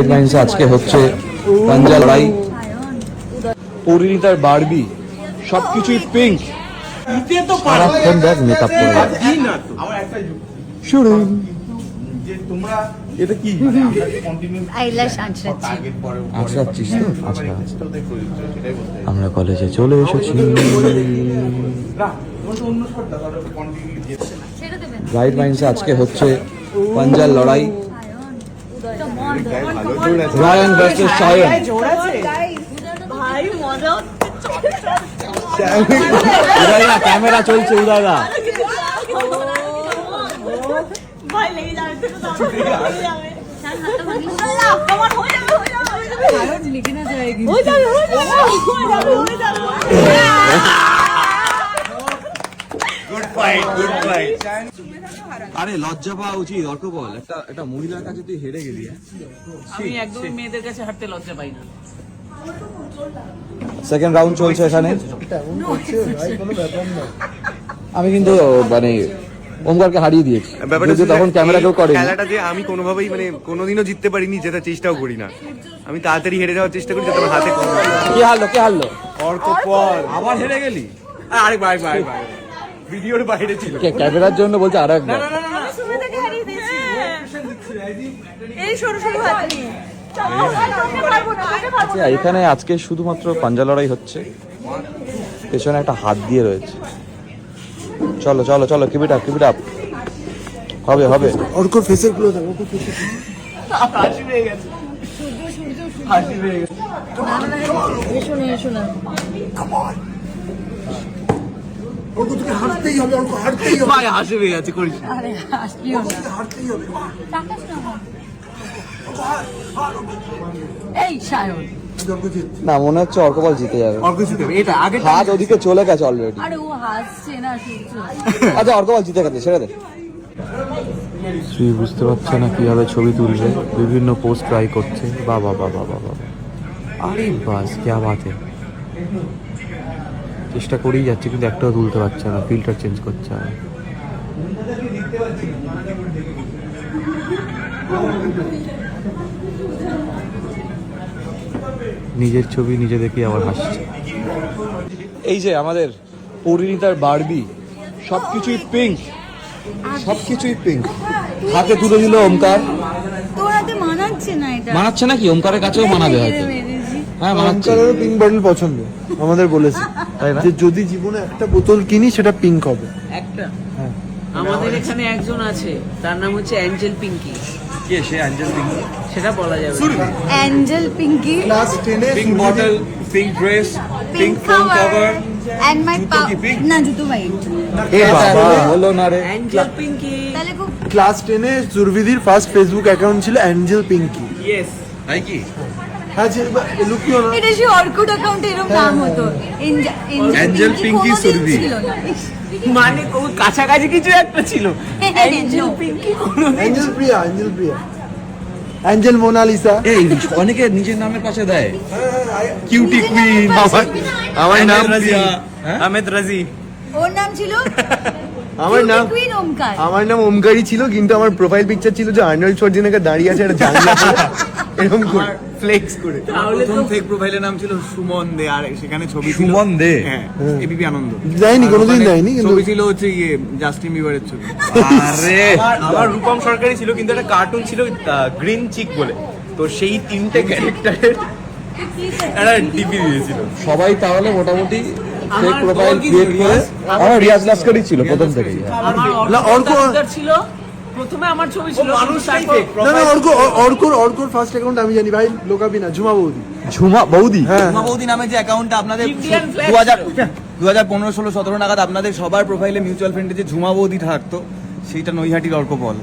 Right মাইন্ডসে আজকে হচ্ছে পাঞ্জা লড়াই পরিণীতার বারবি সবকিছুই পিঙ্ক সারাক্ষণ দেখ মেকআপ করে যায়। শুনুন। এটা কি? আঁচড়াচ্ছিস তো? আচ্ছা। আচ্ছা। আমরা কলেজে চলে এসেছি। মাইন্ডসে আজকে হচ্ছে পাঞ্জার লড়াই। রায়ান ভার্সেস সায়ন ভাই মজা উদয়দা ক্যামেরা চলছে উদয়দা ভাই লেগে যাবে আরে লজ্জা পাওয়া উচিত অর্ক বল। একটা একটা মহিলার কাছে তুই হেরে গেলি আমি একদম মেয়েদের কাছে হাঁটতে লজ্জা পাই না। সেকেন্ড রাউন্ড চলছে এখানে। আমি কিন্তু মানে ওমকারকে হারিয়ে দিয়েছি। ব্যাপারটা তখন ক্যামেরা কেউ করে খেলাটা যে আমি কোনোভাবেই মানে কোনোদিনও জিততে পারিনি যেটা চেষ্টাও করি না। আমি তাড়াতাড়ি হেরে যাওয়ার চেষ্টা করি যাতে আমার হাতে। কে হারলো কে হারলো? অর্ক পর আবার হেরে গেলি? আরেকবার আরেকবার আরেকবার। ভিডিওর বাইরে ছিল কে ক্যামেরার জন্য বলছে আর একবার শুরু থেকে হারিয়ে এই সরু সরু হাত নিয়ে চলো আমি পারব না আমি পারব আচ্ছা, এখানে আজকে শুধুমাত্র পাঞ্জা লড়াই হচ্ছে পেছনে একটা হাত দিয়ে রয়েছে চলো চলো চলো keep it up keep up হবে হবে অর্কর ফেসেরগুলো দেখো অর্কর ফেসের এসো না এসো না হবে হবে। ভাই হাসি করিস না। আরে আসবিও না হারতেই হবে। এই সায়ন। না মনে হচ্ছে অর্কবল জিতে যাবে। অর্ক জিতে যাবে। এটা আগে হাত ওদিকে চলে গেছে অলরেডি আরে ও হাসছে না আচ্ছা অর্কবল জিতে গেছে ছেড়ে দে। শ্রী বুঝতে পারছে না কীভাবে ছবি তুলবে। বিভিন্ন পোস্ট ট্রাই করছে। বাবা বাবা বাবা বাবা। আরে বাস কে বাত হে চেষ্টা করেই যাচ্ছে কিন্তু একটাও তুলতে পারছে না ফিল্টার চেঞ্জ করছে আর। নিজের ছবি নিজে দেখে আবার হাসছে। এই যে আমাদের পরিণীতার বারবি সবকিছুই পিঙ্ক সবকিছুই পিঙ্ক হাতে তুলে দিল ওমকার। মানাচ্ছে না নাকি? ওমকারের কাছেও মানাবে হয়তো। হ্যাঁ মানাচ্ছে। পিঙ্ক বটল পছন্দ আমাদের বলেছে। তাই না? যে যদি জীবনে একটা বোতল কিনি সেটা পিঙ্ক হবে। একটা? আমাদের এখানে একজন আছে তার নাম হচ্ছে অ্যাঞ্জেল পিঙ্কি কে সে অ্যাঞ্জেল পিঙ্ক সেটা বলা যাবে। অ্যাঞ্জেল পিঙ্কি ক্লাস টেনে pink bottle pink dress pink phone cover and my জুতো না জুতো হোয়াইট এ বাবা বলো না রে। অ্যাঞ্জেল পিঙ্কি তাহলে খুব ক্লাস ফার্স্ট ফেসবুক অ্যাকাউন্ট ছিল অ্যাঞ্জেল পিঙ্কি ইয়েস তাই কি? হ্যাঁ এটা সে অর্কুট অ্যাকাউন্টে এরকম নাম হতো। Angel Pinky Surabhi. মানে কাছাকাছি কিছু একটা ছিল। Angel Pinky Angel Priya Angel Priya. Angel Monalisa. এই অনেকে নিজের নামের পাশে দেয়। কিউটি কুইন আমার আমার নাম রাজি। প্রিয়া হ্যাঁ? আহমেদ রাজি। ওর নাম ছিল আমার নাম আমার নাম ওমকারই ছিল কিন্তু আমার প্রোফাইল পিকচার ছিল যে আর্নল্ড শর্জিনাকে দাঁড়িয়ে আছে একটা জানলা এরকম করে। ফ্লেক্স করে। তাহলে তো ফেক প্রোফাইলের নাম ছিল সুমন দে আর সেখানে ছবি ছিল সুমন দে? হ্যাঁ এবিপি আনন্দ। আর কোনোদিন দেয়নি কিন্তু ছবি ছিল হচ্ছে ইয়ে জাস্টিন বিবারের ছবি। আরে! আমার রূপম সরকারি ছিল কিন্তু একটা কার্টুন ছিল গ্রিন চিক বলে। তো সেই তিনটে ক্যারেক্টারের একটা টিভি দিয়েছিল। সবাই তাহলে মোটামুটি ফেক আমার প্রোফাইল ক্রিয়েট করে আমার রিয়াজ লাস্কারই ছিল প্রথম থেকেই। না, অর্ক অর্ক- ছিল। প্রথমে আমার ছবি ছিল মানুষটাই না না অর্ক অর্কর অর্কর ফার্স্ট অ্যাকাউন্ট আমি জানি ভাই লোকাবি না ঝুমা বৌদি। ঝুমা বৌদি? ঝুমা বৌদি নামে যে অ্যাকাউন্টটা আপনাদের দু হাজার দু হাজার পনেরো ষোলো সতেরো নাগাদ আপনাদের সবার প্রোফাইলে মিউচুয়াল ফ্রেন্ডে যে ঝুমা বৌদি থাকতো সেইটা নৈহাটির অর্ক বল।